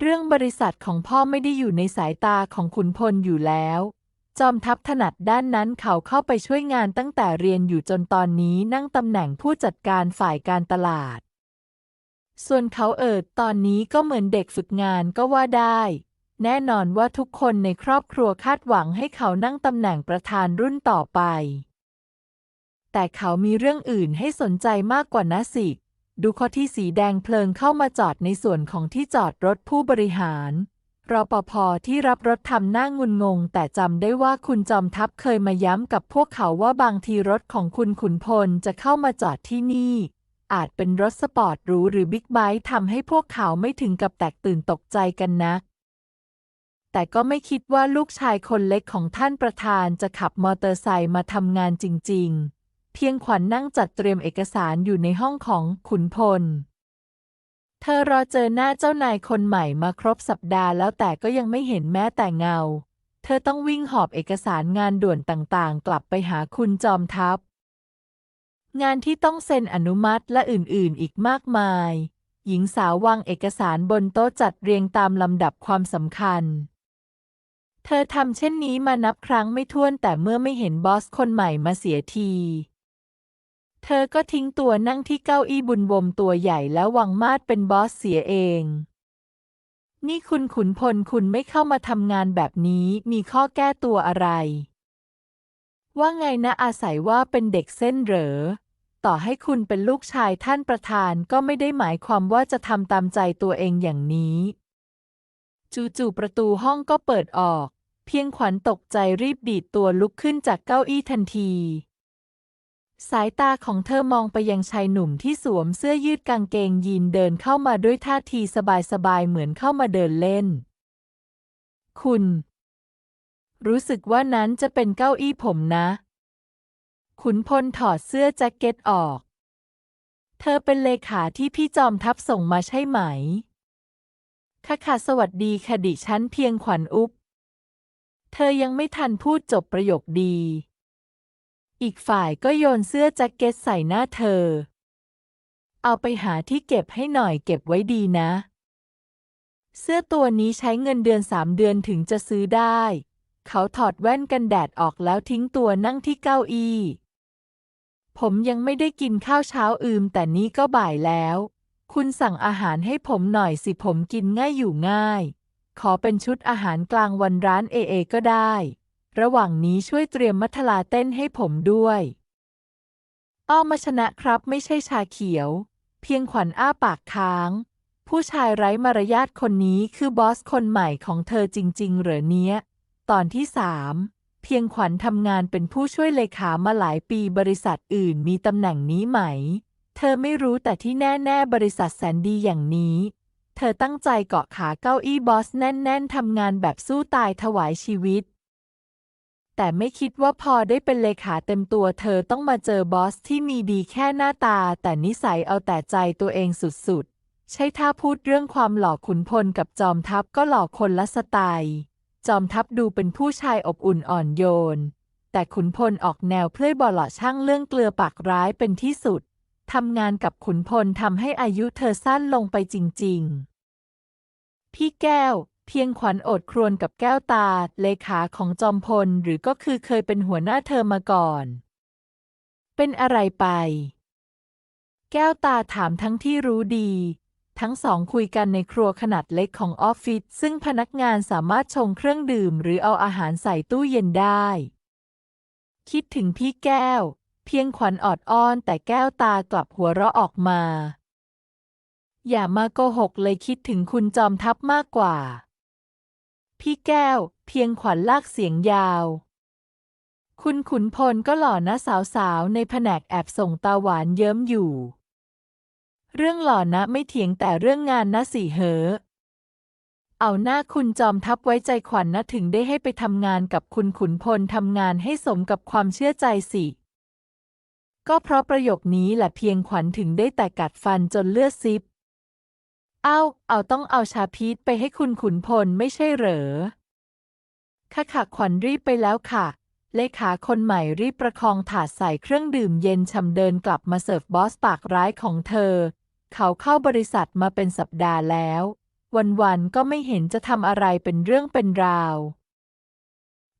เรื่องบริษัทของพ่อไม่ได้อยู่ในสายตาของขุนพลอยู่แล้ว จอมทัพถนัดด้านนั้นเขาเข้าไปช่วยงานตั้งแต่เรียนอยู่จนตอนนี้นั่งตำแหน่งผู้จัดการฝ่ายการตลาด ส่วนเขาเอิดตอนนี้ก็เหมือนเด็กฝึกงานก็ว่าได้ แน่นอนว่าทุกคนในครอบครัวคาดหวังให้เขานั่งตำแหน่งประธานรุ่นต่อไป แต่เขามีเรื่องอื่นให้สนใจมากกว่านะสิ ดูข้อที่สีแดงเพลิงเข้ามาจอดในส่วนของที่จอดรถผู้บริหารรปภที่รับรถทำหน้างุนงง แต่จำได้ว่าคุณจอมทัพเคยมาย้ำกับพวกเขาว่าบางทีรถของคุณขุนพลจะเข้ามาจอดที่นี่ อาจเป็นรถสปอร์ตหรูหรือบิ๊กไบค์ทำให้พวกเขาไม่ถึงกับแตกตื่นตกใจกันนะ แต่ก็ไม่คิดว่าลูกชายคนเล็กของท่านประธานจะขับมอเตอร์ไซค์มาทำงานจริง ๆ เพียงขวัญนนั่งจัดเตรียมเอกสารอยู่ในห้องของขุนพล เธอรอเจอหน้าเจ้านายคนใหม่มาครบสัปดาห์แล้วแต่ก็ยังไม่เห็นแม้แต่เงา เธอต้องวิ่งหอบเอกสารงานด่วนต่างๆ กลับไปหาคุณจอมทัพ งานที่ต้องเซ็นอนุมัติและอื่นๆ อีกมากมาย หญิงสาววางเอกสารบนโต๊ะจัดเรียงตามลำดับความสำคัญเธอทำเช่นนี้มานับครั้งไม่ถ้วนแต่เมื่อไม่เห็นบอสคนใหม่มาเสียที เธอก็ทิ้งตัวนั่งที่เก้าอี้บุญวมตัวใหญ่แล้วหวังมาดเป็นบอสเสียเอง นี่คุณขุนพลคุณไม่เข้ามาทำงานแบบนี้มีข้อแก้ตัวอะไร ว่าไงนะอาศัยว่าเป็นเด็กเส้นเหรอ ต่อให้คุณเป็นลูกชายท่านประธานก็ไม่ได้หมายความว่าจะทำตามใจตัวเองอย่างนี้ จู่ๆประตูห้องก็เปิดออก เพียงขวัญตกใจรีบดีดตัวลุกขึ้นจากเก้าอี้ทันที สายตาของเธอมองไปยังชายหนุ่มที่สวมเสื้อยืดกางเกงยีนเดินเข้ามาด้วยท่าทีสบายๆ เหมือนเข้ามาเดินเล่น คุณ รู้สึกว่านั้นจะเป็นเก้าอี้ผมนะ ขุนพลถอดเสื้อแจ็คเก็ตออก เธอเป็นเลขาที่พี่จอมทัพส่งมาใช่ไหม ค่ะค่ะสวัสดีค่ะดิฉันเพียงขวัญอุบเธอยังไม่ทันพูดจบประโยคดี อีกฝ่ายก็โยนเสื้อแจ็คเก็ตใส่หน้าเธอ เอาไปหาที่เก็บให้หน่อยเก็บไว้ดีนะ เสื้อตัวนี้ใช้เงินเดือนสามเดือนถึงจะซื้อได้ เขาถอดแว่นกันแดดออกแล้วทิ้งตัวนั่งที่เก้าอี้ ผมยังไม่ได้กินข้าวเช้าอืมแต่นี้ก็บ่ายแล้ว คุณสั่งอาหารให้ผมหน่อยสิผมกินง่ายอยู่ง่าย ขอเป็นชุดอาหารกลางวันร้านเอเอก็ได้ ระหว่างนี้ช่วยเตรียมมัทลาเต้นให้ผมด้วย อ้อมาชนะครับไม่ใช่ชาเขียว เพียงขวัญอ้าปากค้าง ผู้ชายไร้มารยาทคนนี้คือบอสคนใหม่ของเธอจริง ๆ เหรอเนี้ย ตอนที่สามเพียงขวัญทำงานเป็นผู้ช่วยเลขามาหลายปีบริษัทอื่นมีตำแหน่งนี้ไหม เธอไม่รู้แต่ที่แน่ๆบริษัทแสนดีอย่างนี้เธอตั้งใจเกาะขาเก้าอี้บอสแน่น ๆ ทำงานแบบสู้ตายถวายชีวิต แต่ไม่คิดว่าพอได้เป็นเลขาเต็มตัวเธอต้องมาเจอบอสที่มีดีแค่หน้าตา แต่นิสัยเอาแต่ใจตัวเองสุดๆ ใช่ถ้าพูดเรื่องความหล่อขุนพลกับจอมทัพก็หล่อคนละสไตล์ จอมทัพดูเป็นผู้ชายอบอุ่นอ่อนโยน แต่ขุนพลออกแนวเพลื่อยบ่อหล่อช่างเรื่องเกลือปากร้ายเป็นที่สุดทำงานกับขุนพลทำให้อายุเธอสั้นลงไปจริง ๆ พี่แก้ว เพียงขวัญอดครวญกับแก้วตา เลขาของจอมพลหรือก็คือเคยเป็นหัวหน้าเธอมาก่อน เป็นอะไรไป แก้วตาถามทั้งที่รู้ดี ทั้งสองคุยกันในครัวขนาดเล็กของออฟฟิศซึ่งพนักงานสามารถชงเครื่องดื่มหรือเอาอาหารใส่ตู้เย็นได้ คิดถึงพี่แก้ว เพียงขวัญออดอ้อนแต่แก้วตากลับหัวเราะออกมา อย่ามาโกหกเลยคิดถึงคุณจอมทัพมากกว่า พี่แก้ว เพียงขวัญลากเสียงยาว คุณขุนพลก็หล่อนะสาวๆ ในแผนกแอบส่งตาหวานเยิ้มอยู่ เรื่องหล่อนะไม่เถียงแต่เรื่องงานนะสิเหอ เอาหน้าคุณจอมทัพไว้ใจขวัญนะถึงได้ให้ไปทำงานกับคุณขุนพลทำงานให้สมกับความเชื่อใจสิก็เพราะประโยคนี้แหละเพียงขวัญถึงได้แต่กัดฟันจนเลือดซิบ เอาเอาต้องเอาชาพีชไปให้คุณขุนพลไม่ใช่เหรอค่ะค่ะขวัญรีบไปแล้วค่ะ เลขาคนใหม่รีบประคองถาดใส่เครื่องดื่มเย็นชำเดินกลับมาเสิร์ฟบอสปากร้ายของเธอ เขาเข้าบริษัทมาเป็นสัปดาห์แล้ว วันๆก็ไม่เห็นจะทำอะไรเป็นเรื่องเป็นราว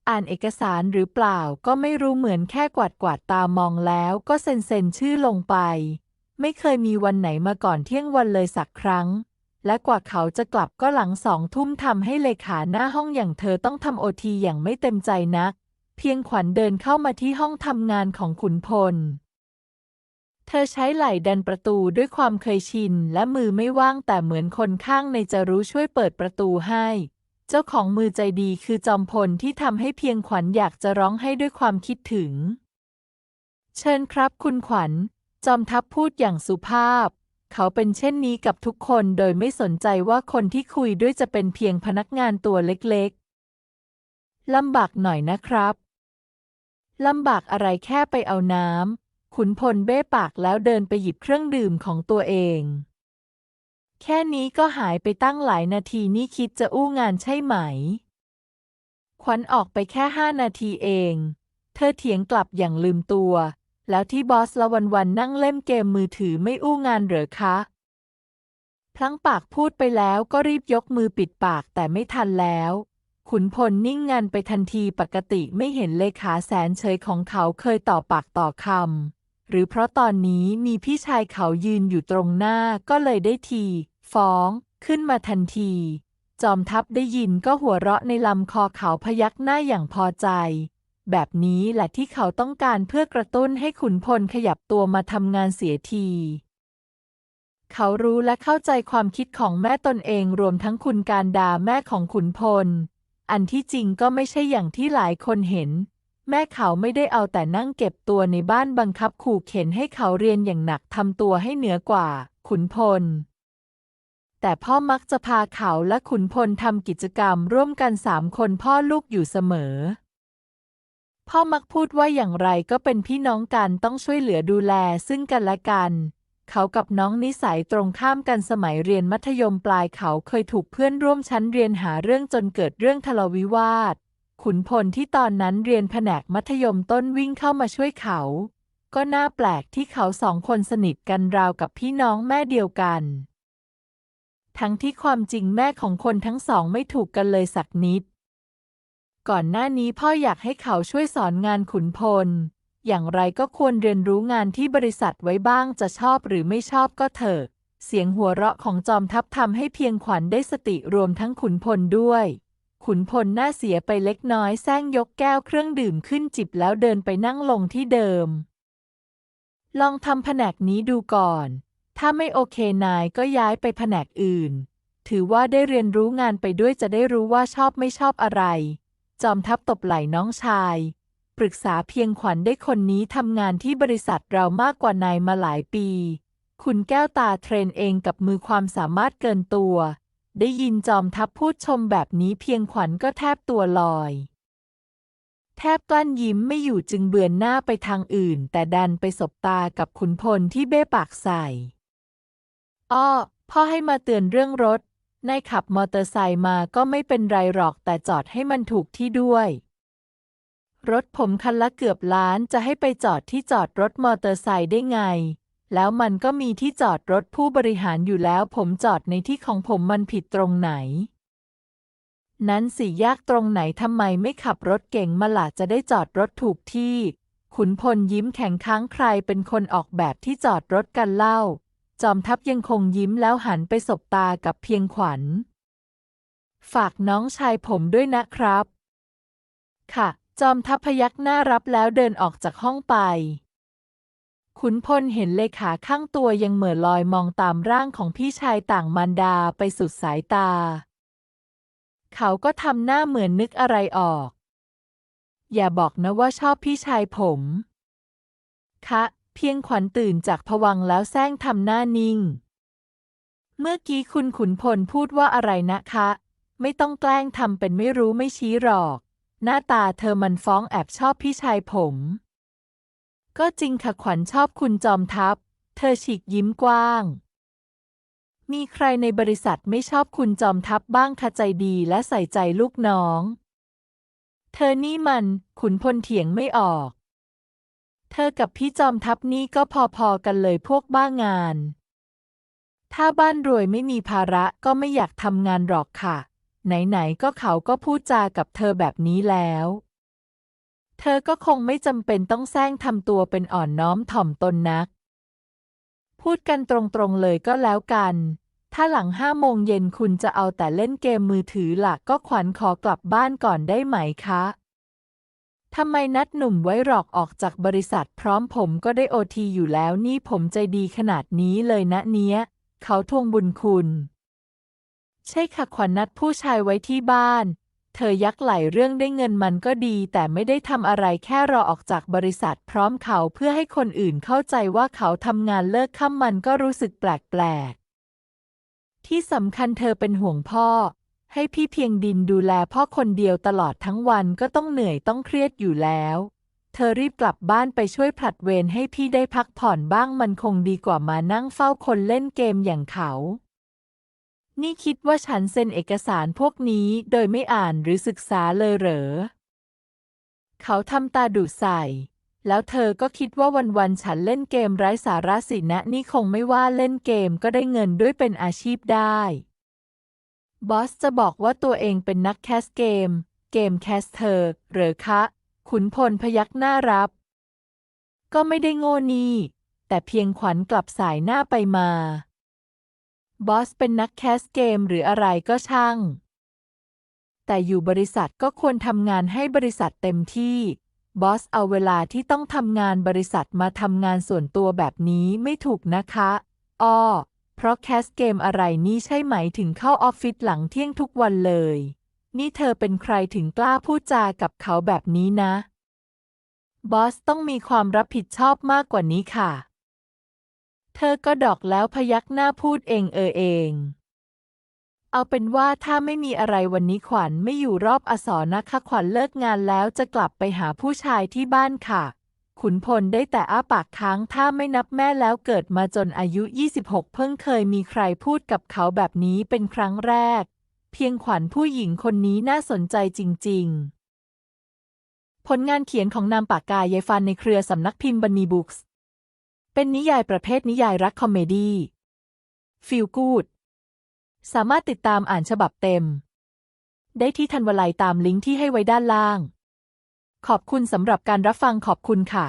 อ่านเอกสารหรือเปล่าก็ไม่รู้เหมือนแค่กวาดกวาดๆตามองแล้วก็เซ็นเซ็นชื่อลงไป ไม่เคยมีวันไหนมาก่อนเที่ยงวันเลยสักครั้ง และกว่าเขาจะกลับก็หลังสองทุ่มทำให้เลขาหน้าห้องอย่างเธอต้องทำโอทีอย่างไม่เต็มใจนัก เพียงขวัญเดินเข้ามาที่ห้องทำงานของขุนพล เธอใช้ไหล่ดันประตูด้วยความเคยชิน และมือไม่ว่างแต่เหมือนคนข้างในจะรู้ช่วยเปิดประตูให้ เจ้าของมือใจดีคือจอมพลที่ทำให้เพียงขวัญอยากจะร้องให้ด้วยความคิดถึง เชิญครับคุณขวัญ จอมทัพพูดอย่างสุภาพ เขาเป็นเช่นนี้กับทุกคนโดยไม่สนใจว่าคนที่คุยด้วยจะเป็นเพียงพนักงานตัวเล็กๆ ลำบากหน่อยนะครับ ลำบากอะไรแค่ไปเอาน้ำ ขุนพลเบ้ปากแล้วเดินไปหยิบเครื่องดื่มของตัวเอง แค่นี้ก็หายไปตั้งหลายนาทีนี่คิดจะอู้งานใช่ไหม ขวัญออกไปแค่ห้านาทีเอง เธอเถียงกลับอย่างลืมตัว แล้วที่บอสละวันวันนั่งเล่นเกมมือถือไม่อู้งานเหรอคะ พลั้งปากพูดไปแล้วก็รีบยกมือปิดปากแต่ไม่ทันแล้ว ขุนพลนิ่งงันไปทันทีปกติไม่เห็นเลขาแสนเฉยของเขาเคยต่อปากต่อคำหรือเพราะตอนนี้มีพี่ชายเขายืนอยู่ตรงหน้าก็เลยได้ที ฟ้อง ขึ้นมาทันที จอมทัพได้ยินก็หัวเราะในลำคอเขาพยักหน้าอย่างพอใจ แบบนี้แหละที่เขาต้องการเพื่อกระตุ้นให้ขุนพลขยับตัวมาทำงานเสียที เขารู้และเข้าใจความคิดของแม่ตนเองรวมทั้งคุณการดาแม่ของขุนพล อันที่จริงก็ไม่ใช่อย่างที่หลายคนเห็น แม่เขาไม่ได้เอาแต่นั่งเก็บตัวในบ้านบังคับขู่เข็นให้เขาเรียนอย่างหนักทำตัวให้เหนือกว่า ขุนพลแต่พ่อมักจะพาเขาและขุนพลทำกิจกรรมร่วมกันสามคนพ่อลูกอยู่เสมอ พ่อมักพูดว่าอย่างไรก็เป็นพี่น้องกันต้องช่วยเหลือดูแลซึ่งกันและกัน เขากับน้องนิสัยตรงข้ามกันสมัยเรียนมัธยมปลายเขาเคยถูกเพื่อนร่วมชั้นเรียนหาเรื่องจนเกิดเรื่องทะเลาะวิวาท ขุนพลที่ตอนนั้นเรียนแผนกมัธยมต้นวิ่งเข้ามาช่วยเขา ก็น่าแปลกที่เขาสองคนสนิทกันราวกับพี่น้องแม่เดียวกัน ทั้งที่ความจริงแม่ของคนทั้งสองไม่ถูกกันเลยสักนิด ก่อนหน้านี้พ่ออยากให้เขาช่วยสอนงานขุนพล อย่างไรก็ควรเรียนรู้งานที่บริษัทไว้บ้างจะชอบหรือไม่ชอบก็เถอะ เสียงหัวเราะของจอมทัพทำให้เพียงขวัญได้สติรวมทั้งขุนพลด้วย ขุนพลหน้าเสียไปเล็กน้อยแซงยกแก้วเครื่องดื่มขึ้นจิบแล้วเดินไปนั่งลงที่เดิม ลองทำแผนกนี้ดูก่อน ถ้าไม่โอเคนายก็ย้ายไปแผนกอื่น ถือว่าได้เรียนรู้งานไปด้วยจะได้รู้ว่าชอบไม่ชอบอะไร จอมทัพตบไหล่น้องชาย ปรึกษาเพียงขวัญได้คนนี้ทำงานที่บริษัทเรามากกว่านายมาหลายปี คุณแก้วตาเทรนเองกับมือความสามารถเกินตัว ได้ยินจอมทัพพูดชมแบบนี้เพียงขวัญก็แทบตัวลอย แทบกลั้นยิ้มไม่อยู่จึงเบือนหน้าไปทางอื่น แต่ดันไปสบตากับขุนพลที่เบ้ปากใส่อ้อพ่อให้มาเตือนเรื่องรถ นายขับมอเตอร์ไซค์มาก็ไม่เป็นไรหรอกแต่จอดให้มันถูกที่ด้วย รถผมคันละเกือบล้านจะให้ไปจอดที่จอดรถมอเตอร์ไซค์ได้ไง แล้วมันก็มีที่จอดรถผู้บริหารอยู่แล้ว ผมจอดในที่ของผมมันผิดตรงไหน นั้นสิยากตรงไหนทำไมไม่ขับรถเก่งมาล่ะจะได้จอดรถถูกที่ ขุนพลยิ้มแข็งค้างใครเป็นคนออกแบบที่จอดรถกันเล่า จอมทัพยังคงยิ้มแล้วหันไปสบตากับเพียงขวัญ ฝากน้องชายผมด้วยนะครับ ค่ะ จอมทัพพยักหน้ารับแล้วเดินออกจากห้องไป ขุนพลเห็นเลขาข้างตัวยังเหม่อลอยมองตามร่างของพี่ชายต่างมารดาไปสุดสายตา เขาก็ทำหน้าเหมือนนึกอะไรออก อย่าบอกนะว่าชอบพี่ชายผม คะ เพียงขวัญตื่นจากผวังแล้วแซงทำหน้านิ่ง เมื่อกี้คุณขุนพลพูดว่าอะไรนะคะ ไม่ต้องแกล้งทำเป็นไม่รู้ไม่ชี้หรอก หน้าตาเธอมันฟ้องแอบชอบพี่ชายผม ก็จริงค่ะขวัญชอบคุณจอมทัพ เธอฉีกยิ้มกว้าง มีใครในบริษัทไม่ชอบคุณจอมทัพบ้างคะใจดีและใส่ใจลูกน้อง เธอนี่มันขุนพลเถียงไม่ออก เธอกับพี่จอมทัพนี่ก็พอๆกันเลยพวกบ้างาน ถ้าบ้านรวยไม่มีภาระก็ไม่อยากทำงานหรอกค่ะ ไหนๆก็เขาก็พูดจากับเธอแบบนี้แล้ว เธอก็คงไม่จำเป็นต้องแซงทำตัวเป็นอ่อนน้อมถ่อมตนนัก พูดกันตรงๆเลยก็แล้วกัน ถ้าหลังห้าโมงเย็นคุณจะเอาแต่เล่นเกมมือถือหลักก็ขวัญขอกลับบ้านก่อนได้ไหมคะ ทำไมนัดหนุ่มไว้หรอกออกจากบริษัทพร้อมผมก็ได้โอทีอยู่แล้วนี่ผมใจดีขนาดนี้เลยนะเนี้ย เขาทวงบุญคุณ ใช่ค่ะขวัญนัดผู้ชายไว้ที่บ้าน เธอยักไหลเรื่องได้เงินมันก็ดี แต่ไม่ได้ทำอะไรแค่รอออกจากบริษัทพร้อมเขาเพื่อให้คนอื่นเข้าใจว่าเขาทำงานเลิกค่ำมันก็รู้สึกแปลกๆที่สำคัญเธอเป็นห่วงพ่อ ให้พี่เพียงดินดูแลพ่อคนเดียวตลอดทั้งวันก็ต้องเหนื่อยต้องเครียดอยู่แล้ว เธอรีบกลับบ้านไปช่วยผลัดเวรให้พี่ได้พักผ่อนบ้างมันคงดีกว่ามานั่งเฝ้าคนเล่นเกมอย่างเขา นี่คิดว่าฉันเซ็นเอกสารพวกนี้โดยไม่อ่านหรือศึกษาเลยเหรอ เขาทำตาดุใส่แล้วเธอก็คิดว่าวันๆฉันเล่นเกมไร้สาระสินะนี่คงไม่ว่าเล่นเกมก็ได้เงินด้วยเป็นอาชีพได้ บอสจะบอกว่าตัวเองเป็นนักแคสเกม เกมแคสเตอร์หรือคะ ขุนพลพยักหน้ารับ ก็ไม่ได้โง่นี่ แต่เพียงขวัญกลับสายหน้าไปมา บอสเป็นนักแคสเกมหรืออะไรก็ช่าง แต่อยู่บริษัทก็ควรทำงานให้บริษัทเต็มที่ บอสเอาเวลาที่ต้องทำงานบริษัทมาทำงานส่วนตัวแบบนี้ไม่ถูกนะคะ อ้อ เพราะแคสเกมอะไรนี่ใช่ไหมถึงเข้าออฟฟิศหลังเที่ยงทุกวันเลย นี่เธอเป็นใครถึงกล้าพูดจากับเขาแบบนี้นะ บอสต้องมีความรับผิดชอบมากกว่านี้ค่ะ เธอก็ดอกแล้วพยักหน้าพูดเองเออเอง เอาเป็นว่าถ้าไม่มีอะไรวันนี้ขวัญไม่อยู่รอบอสรนะคะขวัญเลิกงานแล้วจะกลับไปหาผู้ชายที่บ้านค่ะ ขุนพลได้แต่อ้าปากค้างถ้าไม่นับแม่แล้วเกิดมาจนอายุ 26 เพิ่งเคยมีใครพูดกับเขาแบบนี้เป็นครั้งแรก เพียงขวัญผู้หญิงคนนี้น่าสนใจจริง ๆ ผลงานเขียนของนามปากกายายฟันในเครือสำนักพิมพ์บันนีบุ๊กส์เป็นนิยายประเภทนิยายรักคอมเมดี้ฟีลกูดสามารถติดตามอ่านฉบับเต็ม ได้ที่ทันวลัยตามลิงก์ที่ให้ไว้ด้านล่าง ขอบคุณสำหรับการรับฟังขอบคุณค่ะ